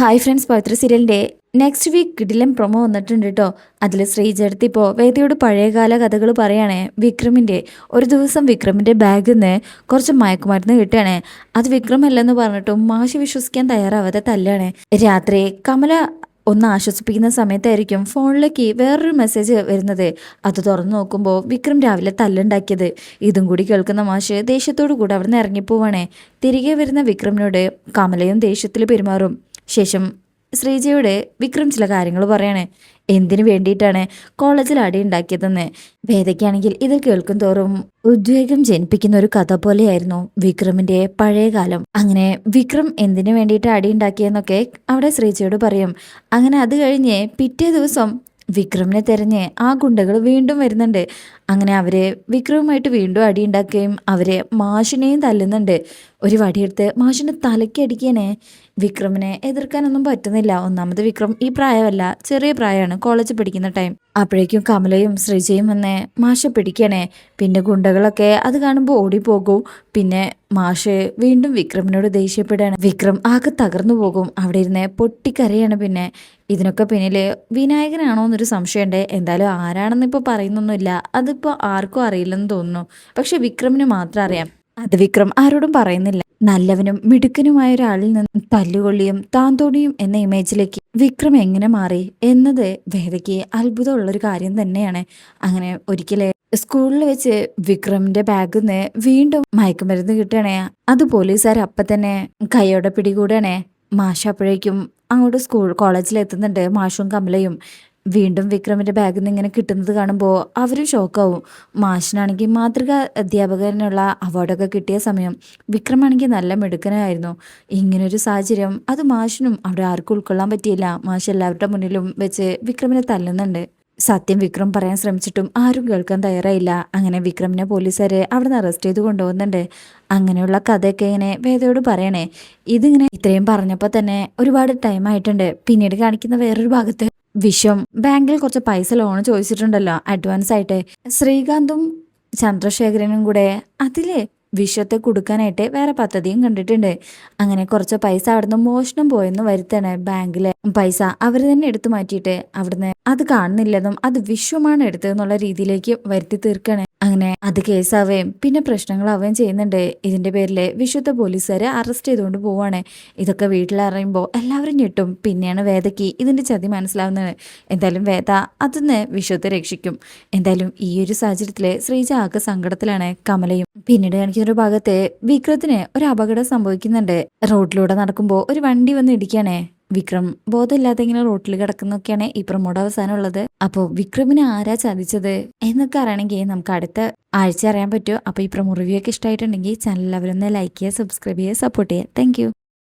Hi friends പവിത്ര സീരിയലിന്റെ next week കിടിലം promo വന്നിട്ടുണ്ട് കേട്ടോ അതിൽ ശ്രീജടുത്ത് ഇപ്പോൾ വേദിയോട് പഴയകാല കഥകൾ പറയുകയാണേ വിക്രമിന്റെ ഒരു ദിവസം വിക്രമിന്റെ ബാഗിൽ നിന്ന് കുറച്ച് മയക്കുമരുന്ന് കിട്ടുകയാണേ. അത് വിക്രമല്ലെന്ന് പറഞ്ഞിട്ടും മാഷി വിശ്വസിക്കാൻ തയ്യാറാവാതെ തല്ലാണ്. രാത്രി കമല ഒന്ന് ആശ്വസിപ്പിക്കുന്ന സമയത്തായിരിക്കും ഫോണിലേക്ക് വേറൊരു മെസ്സേജ് വരുന്നത്. അത് തുറന്നു നോക്കുമ്പോൾ വിക്രം രാവിലെ തല്ലുണ്ടാക്കിയത്. ഇതും കൂടി കേൾക്കുന്ന മാഷ് ദേഷ്യത്തോടു കൂടെ അവിടെ നിന്ന് ഇറങ്ങിപ്പോവാണേ. തിരികെ വരുന്ന വിക്രമിനോട് കമലയും ദേഷ്യത്തിൽ പെരുമാറും. ശേഷം ശ്രീജയുടെ വിക്രം ചില കാര്യങ്ങൾ പറയണേ. എന്തിനു വേണ്ടിയിട്ടാണ് കോളേജിൽ അടി ഉണ്ടാക്കിയതെന്ന്? വേദയ്ക്കാണെങ്കിൽ ഇത് കേൾക്കും തോറും ഉദ്വേഗം ജനിപ്പിക്കുന്ന ഒരു കഥ പോലെയായിരുന്നു വിക്രമിന്റെ പഴയ കാലം. അങ്ങനെ വിക്രം എന്തിനു വേണ്ടിയിട്ട് അടി ഉണ്ടാക്കിയെന്നൊക്കെ അവിടെ ശ്രീജയോട് പറയും. അങ്ങനെ അത് കഴിഞ്ഞ് പിറ്റേ ദിവസം വിക്രമിനെ തെരഞ്ഞ് ആ ഗുണ്ടകൾ വീണ്ടും വരുന്നുണ്ട്. അങ്ങനെ അവരെ വിക്രവുമായിട്ട് വീണ്ടും അടി ഉണ്ടാക്കുകയും അവരെ മാഷിനെയും തല്ലുന്നുണ്ട്. ഒരു വടിയെടുത്ത് മാഷിന്റെ തലയ്ക്ക് അടിക്കാനേ വിക്രമിനെ എതിർക്കാനൊന്നും പറ്റുന്നില്ല. ഒന്നാമത് വിക്രം ഈ പ്രായമല്ല ചെറിയ പ്രായമാണ് കോളേജ് പഠിക്കുന്ന ടൈം അപ്പോഴേക്കും കമലയും ശ്രീജയും വന്ന് മാഷ പിടിക്കണേ. പിന്നെ ഗുണ്ടകളൊക്കെ അത് കാണുമ്പോൾ ഓടിപ്പോകും. പിന്നെ മാഷ് വീണ്ടും വിക്രമിനോട് ദേഷ്യപ്പെടുകയാണ്. വിക്രം ആകെ തകർന്നു പോകും. അവിടെ ഇരുന്ന് പൊട്ടിക്കരയാണ് പിന്നെ. ഇതിനൊക്കെ പിന്നിൽ വിനായകനാണോ എന്നൊരു സംശയമുണ്ട്. എന്തായാലും ആരാണെന്ന് ഇപ്പോൾ പറയുന്നൊന്നുമില്ല. അതിപ്പോൾ ആർക്കും അറിയില്ലെന്ന് തോന്നുന്നു. പക്ഷെ വിക്രമിന് മാത്രം അറിയാം. അത് വിക്രം ആരോടും പറയുന്നില്ല. നല്ലവനും മിടുക്കനുമായ ഒരാളിൽ നിന്ന് തല്ലുകൊള്ളിയും താന്തോണിയും എന്ന ഇമേജിലേക്ക് വിക്രം എങ്ങനെ മാറി എന്നത് വേദയ്ക്ക് അത്ഭുതമുള്ളൊരു കാര്യം തന്നെയാണ്. അങ്ങനെ ഒരിക്കലെ സ്കൂളിൽ വെച്ച് വിക്രമിന്റെ ബാഗിൽ നിന്ന് വീണ്ടും മയക്കുമരുന്ന് കിട്ടണേ അത് പോലീസുകാർ അപ്പം തന്നെ കൈയോടെ പിടികൂടണേ. മാഷ അപ്പോഴേക്കും അങ്ങോട്ട് സ്കൂൾ കോളേജിൽ എത്തുന്നുണ്ട് മാഷും കമലയും. വീണ്ടും വിക്രമിന്റെ ബാഗിൽ നിന്ന് ഇങ്ങനെ കിട്ടുന്നത് കാണുമ്പോൾ അവരും ഷോക്കാവും മാഷിനാണെങ്കിൽ മാതൃക അധ്യാപകനുള്ള അവാർഡൊക്കെ കിട്ടിയ സമയം വിക്രമാണെങ്കിൽ നല്ല മിടുക്കനായിരുന്നു. ഇങ്ങനൊരു സാഹചര്യം അത് മാഷിനും അവിടെ ആർക്കും ഉൾക്കൊള്ളാൻ പറ്റിയില്ല. മാഷ് എല്ലാവരുടെ മുന്നിലും വെച്ച് വിക്രമിനെ തല്ലുന്നുണ്ട്. സത്യം വിക്രം പറയാൻ ശ്രമിച്ചിട്ടും ആരും കേൾക്കാൻ തയ്യാറായില്ല. അങ്ങനെ വിക്രമിനെ പോലീസുകാരെ അവിടെ നിന്ന് അറസ്റ്റ് ചെയ്ത് കൊണ്ടുപോകുന്നുണ്ട്. അങ്ങനെയുള്ള കഥയൊക്കെ ഇങ്ങനെ വേദയോട് പറയണേ. ഇതിങ്ങനെ ഇത്രയും പറഞ്ഞപ്പോൾ തന്നെ ഒരുപാട് ടൈം ആയിട്ടുണ്ട്. പിന്നീട് കാണിക്കുന്ന വേറൊരു ഭാഗത്ത് വിശ്വം. ബാങ്കിൽ കുറച്ച് പൈസ ലോൺ ചോദിച്ചിട്ടുണ്ടല്ലോ. അഡ്വാൻസ് ആയിട്ട് ശ്രീകാന്തും ചന്ദ്രശേഖരനും കൂടെ. അതിലെ വിശ്വത്തെ കൊടുക്കാനായിട്ട് വേറെ പദ്ധതിയും കണ്ടിട്ടുണ്ട്. അങ്ങനെ കുറച്ച് പൈസ അവിടുന്ന് മോഷണം പോയെന്ന് വരുത്താണ് ബാങ്കിലെ. പൈസ അവർ തന്നെ എടുത്തു മാറ്റിയിട്ട് അവിടുന്ന് അത് കാണുന്നില്ലെന്നും അത് വിശ്വമാണ് എടുത്തതെന്നുള്ള രീതിയിലേക്ക് വരുത്തി തീർക്കാണ്. അങ്ങനെ അത് കേസാവുകയും പിന്നെ പ്രശ്നങ്ങളാവുകയും ചെയ്യുന്നുണ്ട്. ഇതിന്റെ പേരിൽ വിശുദ്ധ പോലീസുകാരെ അറസ്റ്റ് ചെയ്തുകൊണ്ട് പോവാണ്. ഇതൊക്കെ വീട്ടിലറിയുമ്പോൾ എല്ലാവരും ഞെട്ടും. പിന്നെയാണ് വേദയ്ക്ക് ഇതിന്റെ ചതി മനസ്സിലാവുന്നത്. എന്തായാലും വേദ അതിന്ന് വിശുദ്ധ രക്ഷിക്കും. എന്തായാലും ഈ ഒരു സാഹചര്യത്തിൽ ശ്രീജ ആകെ സങ്കടത്തിലാണ് കമലയും. പിന്നീട് കാണിക്കുന്ന ഒരു ഭാഗത്ത് വിക്രത്തിന് ഒരു അപകടം സംഭവിക്കുന്നുണ്ട്. റോഡിലൂടെ നടക്കുമ്പോൾ ഒരു വണ്ടി വന്ന് ഇടിക്കുകയാണേ വിക്രം ബോധമില്ലാതെ ഇങ്ങനെ റോട്ടിൽ കിടക്കുന്നൊക്കെയാണ് ഈ പ്രമോഡ് അവസാനം ഉള്ളത് അപ്പോൾ വിക്രമിനെ ആരാ ചതിച്ചത് എന്നൊക്കെ അറിയണമെങ്കിൽ നമുക്ക് അടുത്ത ആഴ്ച അറിയാൻ പറ്റുമോ അപ്പോൾ ഈ പ്രമോ റിവ്യൂ ഒക്കെ ഇഷ്ടമായിട്ടുണ്ടെങ്കിൽ ചാനൽ അവരൊന്ന് ലൈക്ക് ചെയ്യുക സബ്സ്ക്രൈബ് ചെയ്യുക സപ്പോർട്ട് ചെയ്യുക. താങ്ക്